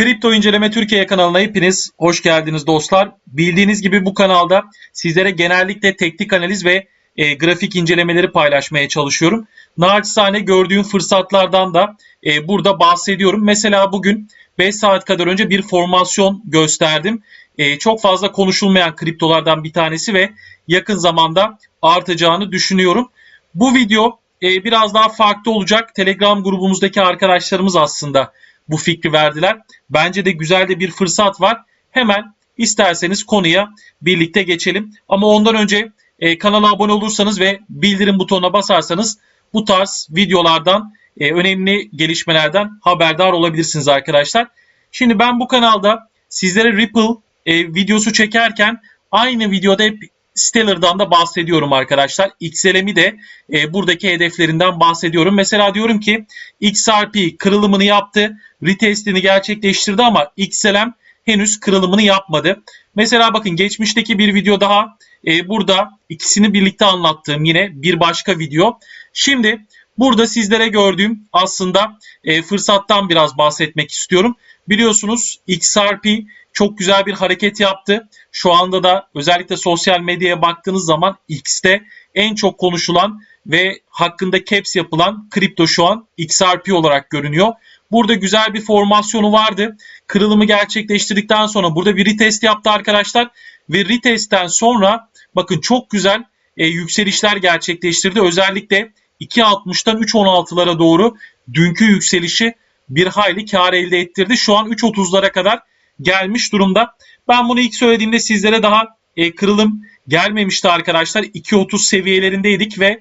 Kripto İnceleme Türkiye kanalına hepiniz hoş geldiniz dostlar. Bildiğiniz gibi bu kanalda sizlere genellikle teknik analiz ve e, grafik incelemeleri paylaşmaya çalışıyorum. Naçizane gördüğüm fırsatlardan da e, burada bahsediyorum. Mesela bugün 5 saat kadar önce bir formasyon gösterdim. E, çok fazla konuşulmayan kriptolardan bir tanesi ve yakın zamanda artacağını düşünüyorum. Bu video e, biraz daha farklı olacak. Telegram grubumuzdaki arkadaşlarımız aslında bu fikri verdiler. Bence de güzel de bir fırsat var. Hemen isterseniz konuya birlikte geçelim. Ama ondan önce e, kanala abone olursanız ve bildirim butonuna basarsanız bu tarz videolardan, e, önemli gelişmelerden haberdar olabilirsiniz arkadaşlar. Şimdi ben bu kanalda sizlere Ripple e, videosu çekerken aynı videoda hep Stellar'dan da bahsediyorum arkadaşlar. XLM'i de e, buradaki hedeflerinden bahsediyorum. Mesela diyorum ki XRP kırılımını yaptı, retestini gerçekleştirdi ama XLM henüz kırılımını yapmadı. Mesela bakın geçmişteki bir video daha e, burada ikisini birlikte anlattığım yine bir başka video. Şimdi burada sizlere gördüğüm aslında e, fırsattan biraz bahsetmek istiyorum. Biliyorsunuz XRP çok güzel bir hareket yaptı. Şu anda da özellikle sosyal medyaya baktığınız zaman X'te en çok konuşulan ve hakkında caps yapılan kripto şu an XRP olarak görünüyor. Burada güzel bir formasyonu vardı. Kırılımı gerçekleştirdikten sonra burada bir retest yaptı arkadaşlar. Ve retestten sonra bakın çok güzel e, yükselişler gerçekleştirdi. Özellikle 2.60'dan 3.16'lara doğru dünkü yükselişi bir hayli kar elde ettirdi. Şu an 3.30'lara kadar gelmiş durumda. Ben bunu ilk söylediğimde sizlere daha e, kırılım gelmemişti arkadaşlar. 2.30 seviyelerindeydik ve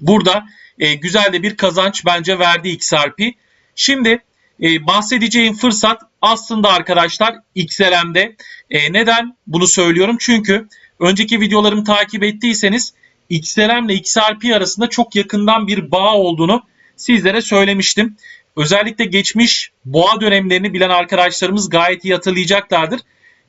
burada e, güzel de bir kazanç bence verdi XRP. Şimdi e, bahsedeceğim fırsat aslında arkadaşlar XLM'de. E, neden bunu söylüyorum? Çünkü önceki videolarımı takip ettiyseniz XLM ile XRP arasında çok yakından bir bağ olduğunu sizlere söylemiştim. Özellikle geçmiş boğa dönemlerini bilen arkadaşlarımız gayet iyi hatırlayacaklardır.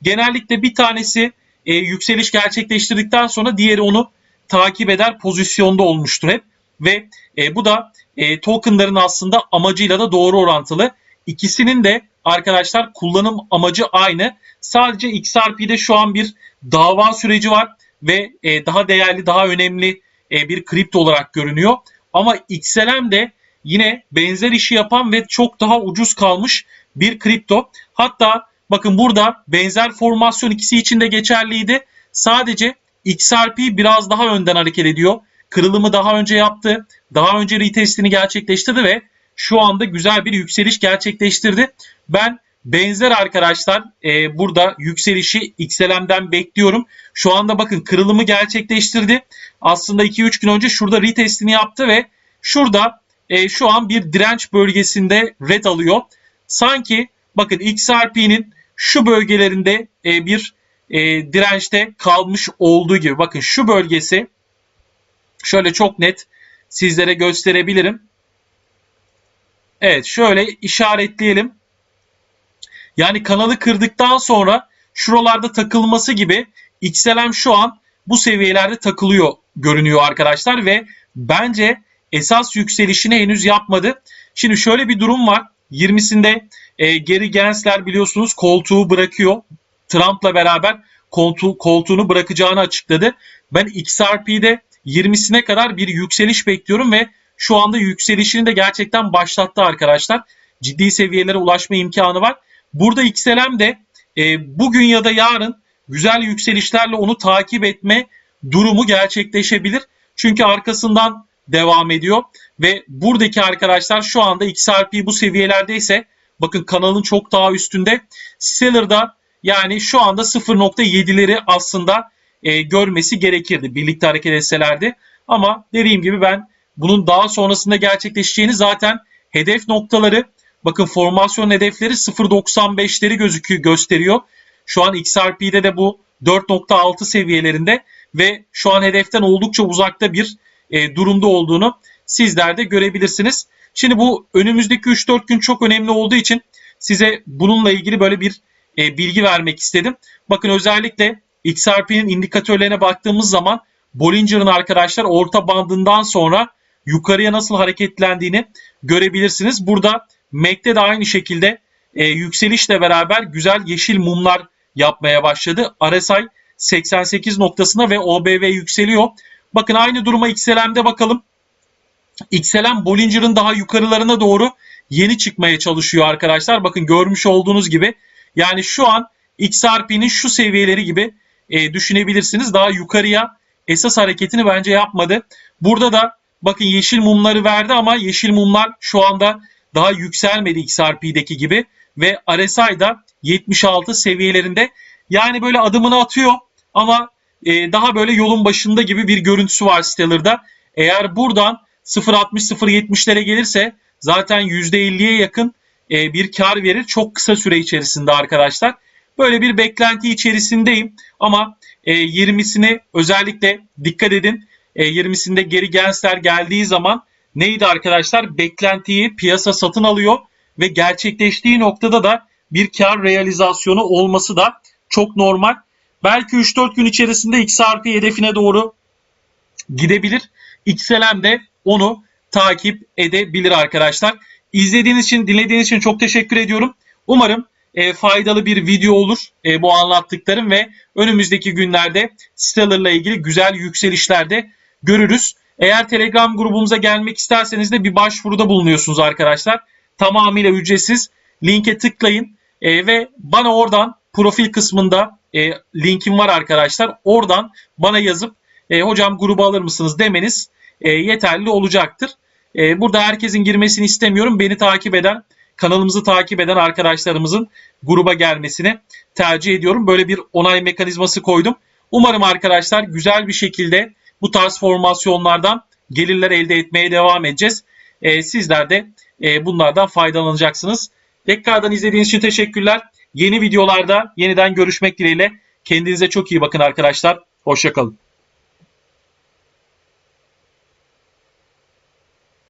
Genellikle bir tanesi e, yükseliş gerçekleştirdikten sonra diğeri onu takip eder pozisyonda olmuştur hep. Ve e, bu da e, tokenların aslında amacıyla da doğru orantılı. İkisinin de arkadaşlar kullanım amacı aynı. Sadece XRP'de şu an bir dava süreci var ve e, daha değerli, daha önemli e, bir kripto olarak görünüyor. Ama XLM de yine benzer işi yapan ve çok daha ucuz kalmış bir kripto. Hatta bakın burada benzer formasyon ikisi için de geçerliydi. Sadece XRP biraz daha önden hareket ediyor. Kırılımı daha önce yaptı. Daha önce retestini gerçekleştirdi ve şu anda güzel bir yükseliş gerçekleştirdi. Ben benzer arkadaşlar e, burada yükselişi XLM'den bekliyorum. Şu anda bakın kırılımı gerçekleştirdi. Aslında 2-3 gün önce şurada retestini yaptı ve şurada e, şu an bir direnç bölgesinde red alıyor. Sanki bakın XRP'nin şu bölgelerinde e, bir e, dirençte kalmış olduğu gibi. Bakın şu bölgesi şöyle çok net sizlere gösterebilirim. Evet şöyle işaretleyelim. Yani kanalı kırdıktan sonra şuralarda takılması gibi XLM şu an bu seviyelerde takılıyor görünüyor arkadaşlar ve bence esas yükselişini henüz yapmadı. Şimdi şöyle bir durum var. 20'sinde e, Gary Gensler biliyorsunuz koltuğu bırakıyor. Trump'la beraber koltuğu, koltuğunu bırakacağını açıkladı. Ben XRP'de 20'sine kadar bir yükseliş bekliyorum ve şu anda yükselişini de gerçekten başlattı arkadaşlar. Ciddi seviyelere ulaşma imkanı var. Burada XLM de e, bugün ya da yarın güzel yükselişlerle onu takip etme durumu gerçekleşebilir. Çünkü arkasından devam ediyor ve buradaki arkadaşlar şu anda XRP bu seviyelerdeyse bakın kanalın çok daha üstünde. Seller'da yani şu anda 0.7'leri aslında e, görmesi gerekirdi birlikte hareket etselerdi. Ama dediğim gibi ben bunun daha sonrasında gerçekleşeceğini zaten hedef noktaları bakın formasyon hedefleri 0.95'leri gözüküyor gösteriyor. Şu an XRP'de de bu 4.6 seviyelerinde ve şu an hedeften oldukça uzakta bir e, durumda olduğunu sizler de görebilirsiniz. Şimdi bu önümüzdeki 3-4 gün çok önemli olduğu için size bununla ilgili böyle bir e, bilgi vermek istedim. Bakın özellikle XRP'nin indikatörlerine baktığımız zaman Bollinger'ın arkadaşlar orta bandından sonra yukarıya nasıl hareketlendiğini görebilirsiniz. Burada MAC'de de aynı şekilde e, yükselişle beraber güzel yeşil mumlar yapmaya başladı. RSI 88 noktasına ve OBV yükseliyor. Bakın aynı duruma XLM'de bakalım. XLM Bollinger'ın daha yukarılarına doğru yeni çıkmaya çalışıyor arkadaşlar. Bakın görmüş olduğunuz gibi yani şu an XRP'nin şu seviyeleri gibi e, düşünebilirsiniz. Daha yukarıya esas hareketini bence yapmadı. Burada da bakın yeşil mumları verdi ama yeşil mumlar şu anda daha yükselmedi XRP'deki gibi ve RSI da 76 seviyelerinde. Yani böyle adımını atıyor ama e, daha böyle yolun başında gibi bir görüntüsü var Stellar'da. Eğer buradan 0.60-0.70'lere gelirse zaten %50'ye yakın e, bir kar verir çok kısa süre içerisinde arkadaşlar. Böyle bir beklenti içerisindeyim ama e, 20'sini özellikle dikkat edin. E, 20'sinde geri Gensler geldiği zaman neydi arkadaşlar? Beklentiyi piyasa satın alıyor ve gerçekleştiği noktada da bir kar realizasyonu olması da çok normal. Belki 3-4 gün içerisinde XRP hedefine doğru gidebilir. XLM de onu takip edebilir arkadaşlar. İzlediğiniz için, dinlediğiniz için çok teşekkür ediyorum. Umarım e, faydalı bir video olur e, bu anlattıklarım ve önümüzdeki günlerde Stellar'la ilgili güzel yükselişlerde görürüz. Eğer Telegram grubumuza gelmek isterseniz de bir başvuruda bulunuyorsunuz arkadaşlar. Tamamıyla ücretsiz. Linke tıklayın e, ve bana oradan profil kısmında e, linkim var arkadaşlar. Oradan bana yazıp e, hocam gruba alır mısınız demeniz e, yeterli olacaktır. E, burada herkesin girmesini istemiyorum. Beni takip eden, kanalımızı takip eden arkadaşlarımızın gruba gelmesini tercih ediyorum. Böyle bir onay mekanizması koydum. Umarım arkadaşlar güzel bir şekilde bu tarz formasyonlardan gelirler elde etmeye devam edeceğiz. E, sizler de e, bunlardan faydalanacaksınız. Tekrardan izlediğiniz için teşekkürler. Yeni videolarda yeniden görüşmek dileğiyle. Kendinize çok iyi bakın arkadaşlar. Hoşçakalın.